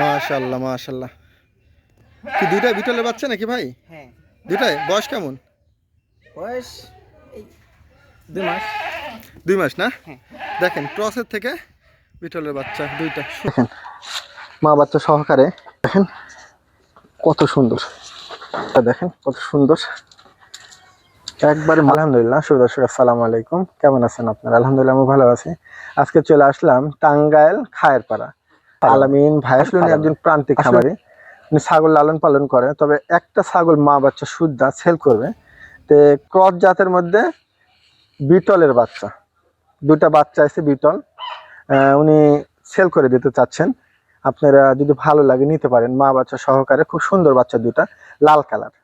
মাশাল্লাহ মাশাল্লাহ কি দুইটাই বিটলের বাচ্চা নাকি ভাই? হ্যাঁ। দুইটাই? বয়স কেমন? বয়স এই দুই মাস। দুই মাস না? হ্যাঁ। দেখেন ক্রসের থেকে বিটলের বাচ্চা দুইটা। দেখেন মা বাচ্চা সহকারে দেখেন কত সুন্দর। দেখেন কত সুন্দর। একবারে আলহামদুলিল্লাহ সুদর্শক আসসালামু আলাইকুম। কেমন আছেন আপনারা? আলহামদুলিল্লাহ আমি ভালো আছি। আজকে চলে আসলাম টাঙ্গাইল খায়ের পাড়া আলামিন ভাই আসলে একজন প্রান্তিক খামারি। উনি ছাগল লালন পালন করে তবে একটা ছাগল মা বাচ্চা শুদ্ধা সেল করবে। তে ক্রস জাতের মধ্যে বিটলের বাচ্চা। দুটা বাচ্চা আছে বিটল। উনি সেল করে দিতে চাচ্ছেন। আপনারা যদি ভালো লাগে নিতে পারেন মা বাচ্চা সহকারে খুব সুন্দর বাচ্চা দুটা লাল কালার।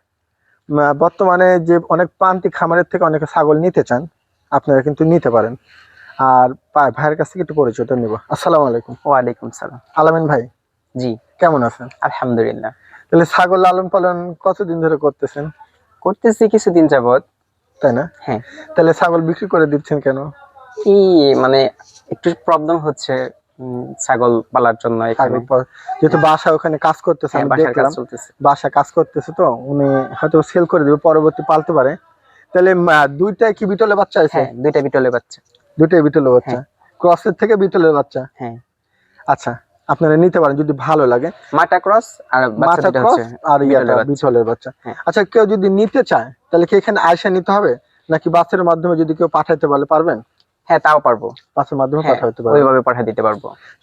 বর্তমানে যে অনেক প্রান্তিক খামারের থেকে অনেকে ছাগল নিতে চান আপনারা কিন্তু নিতে পারেন। আর ভাইয়ের কাছ থেকে একটু পরিচয়টা নিব। আসসালামু আলাইকুম। ওয়ালাইকুম সালাম। আলামিন ভাই? জি। কেমন আছেন? আলহামদুলিল্লাহ। তাহলে ছাগল লালন পালন কতদিন ধরে করতেছেন? করতেছি কিছুদিন যাবত তাই না? হ্যাঁ। তাহলে ছাগল বিক্রি করে দিচ্ছেন কেন? কি মানে একটু প্রবলেম হচ্ছে ছাগল পালার জন্য যেহেতু বাসা ওখানে কাজ করতেছে হ্যাঁ, বাসা কাজ করতেছে তো উনি হয়তো সেল করে দেবে পরবর্তী পালতে পারে। তাহলে আহ, দুইটাই কি বিটলে বাচ্চা আছে? হ্যাঁ দুইটা বিটলে বাচ্চা। দুইটাই বিটলে বাচ্চা? ক্রসের থেকে বিটলের বাচ্চা? হ্যাঁ। আচ্ছা আপনারা নিতে পারেন যদি ভালো লাগে। মাটা ক্রস আর দুটো ক্রস আর ইয়াটা। বিটলের বাচ্চা। হ্যাঁ। আচ্ছা কেউ যদি নিতে চায় তাহলে কি এখানে আয়সা নিতে হবে? নাকি বাসের মাধ্যমে যদি কেউ পাঠাইতে বলে পারবেন? হ্যাঁ তাও পারব। বাসের মাধ্যমে হ্যাঁ পাঠাইতে পারবেন। ওইভাবে পাঠিয়ে দিতে পারব।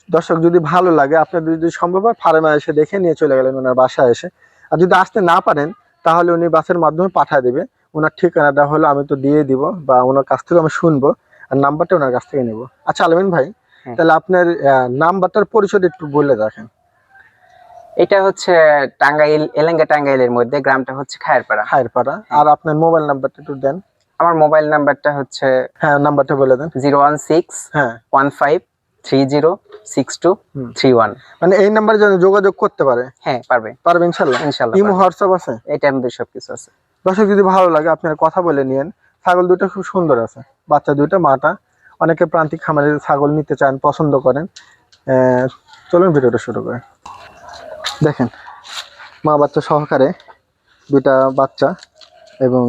দর্শক যদি ভালো লাগে আপনাদের যদি সম্ভব হয় ফার্মে এসে দেখে নিয়ে চলে গেলেন ওনার বাসায় এসে। আর যদি আসতে না পারেন তাহলে উনি বাসের মাধ্যমে পাঠিয়ে দেবে। ওনার ঠিকানাটা হলো আমি তো দিয়ে দিব বা ওনার কাছ থেকে আমি শুনব আর নাম্বারটা ওনার কাছ থেকে নেব। আচ্ছা আলমিন ভাই হ্যাঁ। তাহলে আপনার নাম্বারটার পরিচয়টা একটু বলে রাখেন। এটা হচ্ছে টাঙ্গাইল এলেঙ্গা টাঙ্গাইলের মধ্যে গ্রামটা হচ্ছে খায়েরপাড়া। হায়ের পাড়া আর আপনার মোবাইল নাম্বারটা একটু দেন। আমার মোবাইল নাম্বারটা হচ্ছে হ্যাঁ নাম্বারটা বলে দেন। জিরো ওয়ান সিক্স হ্যাঁ। One five three zero six two. Three one. মানে এই নাম্বারে যেন যোগাযোগ করতে পারে। হ্যাঁ পারবে। পারবে ইনশাল্লাহ। ইনশাল্লাহ ইমো। হোয়াটসঅ্যাপ আছে? এটা আমাদের সবকিছু আছে। দর্শক যদি ভালো লাগে আপনারা কথা বলে নিয়েন। ছাগল দুটো খুব সুন্দর আছে। বাচ্চা দুটো মাটা। অনেকে প্রান্তিক খামারে ছাগল নিতে চান পছন্দ করেন। চলুন ভিডিওটা শুরু করেন দেখেন মা বাচ্চা সহকারে দুটা বাচ্চা এবং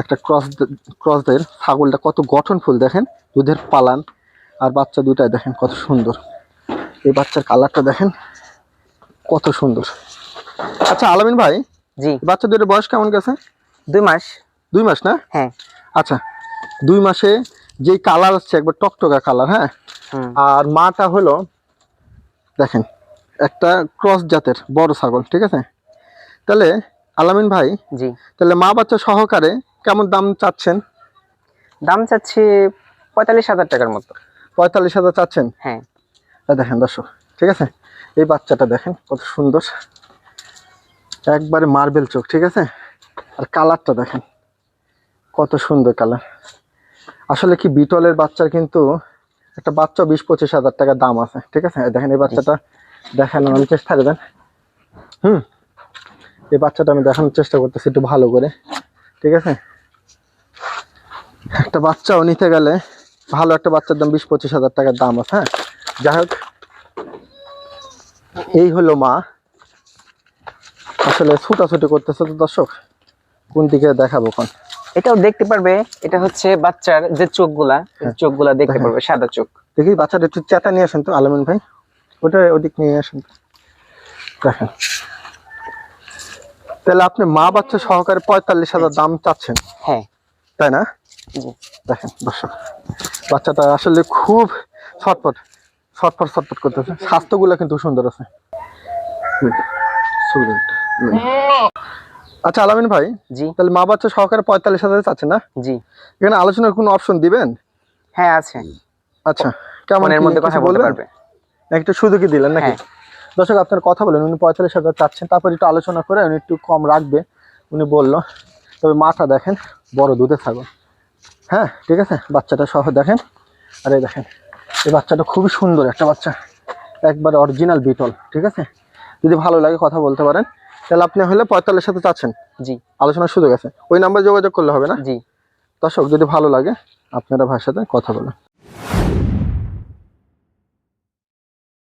একটা ক্রস ক্রসদের ছাগলটা কত গঠনফুল দেখেন? দুধের পালান। আর বাচ্চা দুটাই দেখেন কত সুন্দর। এই বাচ্চার কালারটা দেখেন কত সুন্দর। আচ্ছা আলামিন ভাই জি। বাচ্চা দুটো বয়স কেমন গেছে? দুই মাস। দুই মাস না? হ্যাঁ। আচ্ছা দুই মাসে যেই কালার আসছে একবার টকটকা কালার হ্যাঁ? আর মাটা হলো দেখেন একটা ক্রস জাতের বড় ছাগল ঠিক আছে? তাহলে আলামিন ভাই জি। তাহলে মা বাচ্চা সহকারে কেমন দাম চাচ্ছেন? দাম চাচ্ছি পঁয়তাল্লিশ হাজার টাকার মতো। পঁয়তাল্লিশ হাজার চাচ্ছেন? হ্যাঁ। দেখেন দর্শক ঠিক আছে? এই বাচ্চাটা দেখেন কত সুন্দর। একবারে মার্বেল চোখ ঠিক আছে? আর কালারটা দেখেন, কত সুন্দর কালার। আসলে কি বিটলের বাচ্চার কিন্তু একটা বাচ্চা বিশ পঁচিশ হাজার টাকা দাম আছে, ঠিক আছে? দেখেন এই বাচ্চাটা দেখানোর আমি চেষ্টা করবেন হুম, এই বাচ্চাটা আমি দেখানোর চেষ্টা করতেছি একটু ভালো করে, ঠিক আছে? একটা বাচ্চাও নিতে গেলে ভালো একটা বাচ্চার দাম বিশ পঁচিশ হাজার টাকার দাম আছে হ্যাঁ? যাই হোক, এই হলো মা। আসলে ছুটাছুটি করতেছে তো দর্শক। কোন দিকে দেখাবো কোন এটাও দেখতে পারবে এটা হচ্ছে বাচ্চার যে চোখগুলা হ্যাঁ। চোখগুলা দেখতে পারবে সাদা চোখ। দেখি বাচ্চাটা একটু চেতা নিয়ে আসেন তো আলমিন ভাই। ওটা ওদিক নিয়ে আসেন। দেখেন। তাহলে আপনি মা বাচ্চা সহকারে পঁয়তাল্লিশ হাজার দাম চাচ্ছেন। হ্যাঁ। তাই না? দেখেন দর্শক বাচ্চাটা আসলে খুব ছটপট ছটফট ছটফট করতেছে। স্বাস্থ্যগুলো কিন্তু সুন্দর আছে। আচ্ছা আলামিন ভাই জি। তাহলে মা বাচ্চা সহকারে পঁয়তাল্লিশ হাজার চাচ্ছেন না? জি। এখানে আলোচনার কোনো অপশন দিবেন? হ্যাঁ আছে। আচ্ছা কেমন এর মধ্যে কথা বলতে পারবে। একটা সুযোগই দিলেন নাকি? হ্যাঁ। দর্শক আপনার কথা বলেন উনি পঁয়তাল্লিশ হাজার চাচ্ছেন তারপর একটু আলোচনা করে উনি একটু কম রাখবে উনি বলল। তবে মাথা দেখেন বড় দুধে ছাগল। হ্যাঁ ঠিক আছে? বাচ্চাটা সহ দেখেন। আর এই দেখেন এই বাচ্চাটা খুবই সুন্দর একটা বাচ্চা। একবার অরিজিনাল বিটল ঠিক আছে? যদি ভালো লাগে কথা বলতে পারেন। তাহলে আপনি হলে পঁয়তাল্লিশ সাথে চাচ্ছেন জি। আলোচনার সুযোগ আছে। ওই নাম্বার যোগাযোগ করলে হবে না? জি। দর্শক যদি ভালো লাগে আপনারা ভাইয়ের সাথে কথা বলেন।